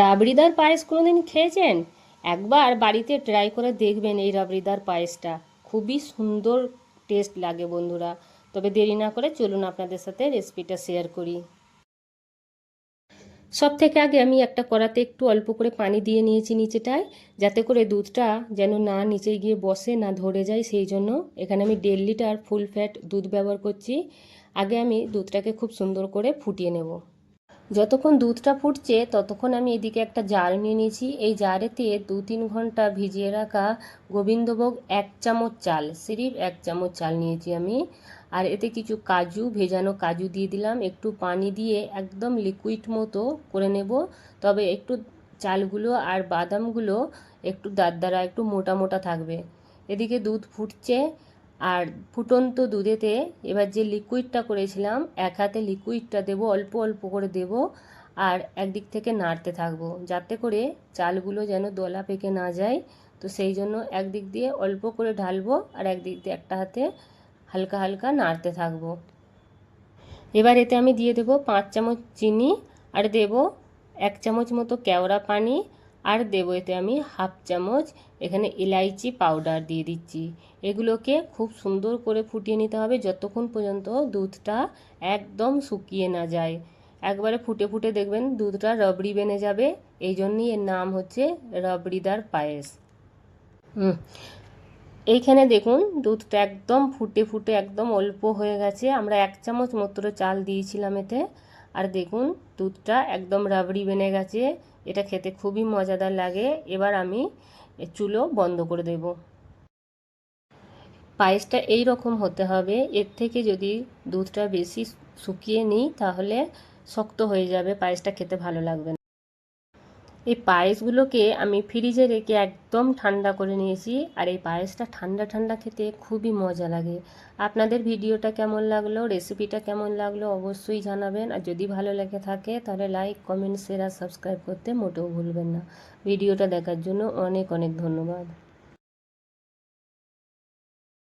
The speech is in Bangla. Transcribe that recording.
রাবড়িদার পায়েস কোনোদিন খেয়েছেন? একবার বাড়িতে ট্রাই করে দেখবেন এই রাবড়িদার পায়েসটা। খুবই সুন্দর টেস্ট লাগে বন্ধুরা। তবে দেরি না করে চলুন আপনাদের সাথে রেসিপিটা শেয়ার করি। সব থেকে আগে আমি একটা কড়াতে একটু অল্প করে পানি দিয়ে নিয়েছি নিচেটায়, যাতে করে দুধটা যেন না নিচে গিয়ে বসে, না ধরে যায়। সেই জন্য এখানে আমি দেড় লিটার ফুল ফ্যাট দুধ ব্যবহার করছি। আগে আমি দুধটাকে খুব সুন্দর করে ফুটিয়ে নেব। যতক্ষণ দুধটা ফুটছে, ততক্ষণ আমি এদিকে একটা জার নিয়ে নিয়েছি। এই জারেতে দু তিন ঘণ্টা ভিজিয়ে রাখা গোবিন্দভোগ এক চামচ চাল সিরিফ এক চামচ চাল নিয়েছি আমি। আর এতে কিছু কাজু, ভেজানো কাজু দিয়ে দিলাম। একটু পানি দিয়ে একদম লিকুইড মতো করে নেব। তবে একটু চালগুলো আর বাদামগুলো একটু দারদারা, একটু মোটা মোটা থাকবে। এদিকে দুধ ফুটছে। আর ফুটন্ত দুধেতে এবার যে লিকুইডটা করেছিলাম, এক হাতে লিকুইডটা দেব, অল্প অল্প করে দেব আর একদিক থেকে নাড়তে থাকব। যাতে করে চালগুলো যেন দলা পেকে না যায়। তো সেই জন্য একদিক দিয়ে অল্প করে ঢালবো আর একদিক দিয়ে একটা হাতে হালকা হালকা নাড়তে থাকব। এবার এতে আমি দিয়ে দেবো পাঁচ চামচ চিনি আর দেব এক চামচ মতো কেওড়া পানি আর দেবো এতে আমি হাফ চামচ এখানে ইলাইচি পাউডার দিয়ে দিচ্ছি। এগুলোকে খুব সুন্দর করে ফুটিয়ে নিতে হবে যতক্ষণ পর্যন্ত দুধটা একদম শুকিয়ে না যায়। একবারে ফুটে ফুটে দেখবেন দুধটা রবড়ি বেনে যাবে। এই জন্যই এর নাম হচ্ছে রবড়িদার পায়েস। এইখানে দেখুন দুধটা একদম ফুটে ফুটে একদম অল্প হয়ে গেছে। আমরা এক চামচ মাত্র চাল দিয়েছিলাম এতে। আর দেখুন, দুধটা একদম রাবড়ি বেনে গেছে। এটা খেতে খুবই মজাদার লাগে। এবার আমি চুলো বন্ধ করে দেব। পায়েসটা এই রকম হতে হবে। এর থেকে যদি দুধটা বেশি শুকিয়ে নিই, তাহলে শক্ত হয়ে যাবে। পায়েসটা খেতে ভালো লাগবে না। এই পায়েসগুলোকে আমি ফ্রিজে রেখে একদম ঠান্ডা করে নিয়েছি আর এই পায়েসটা ঠান্ডা ঠান্ডা খেতে খুবই মজা লাগে। আপনাদের ভিডিওটা কেমন লাগল রেসিপিটা কেমন লাগল অবশ্যই জানাবেন। আর যদি ভালো লেগে থাকে তাহলে লাইক কমেন্ট শেয়ার আর সাবস্ক্রাইব করতে মোটেও ভুলবেন না। ভিডিওটা দেখার জন্য অনেক অনেক ধন্যবাদ।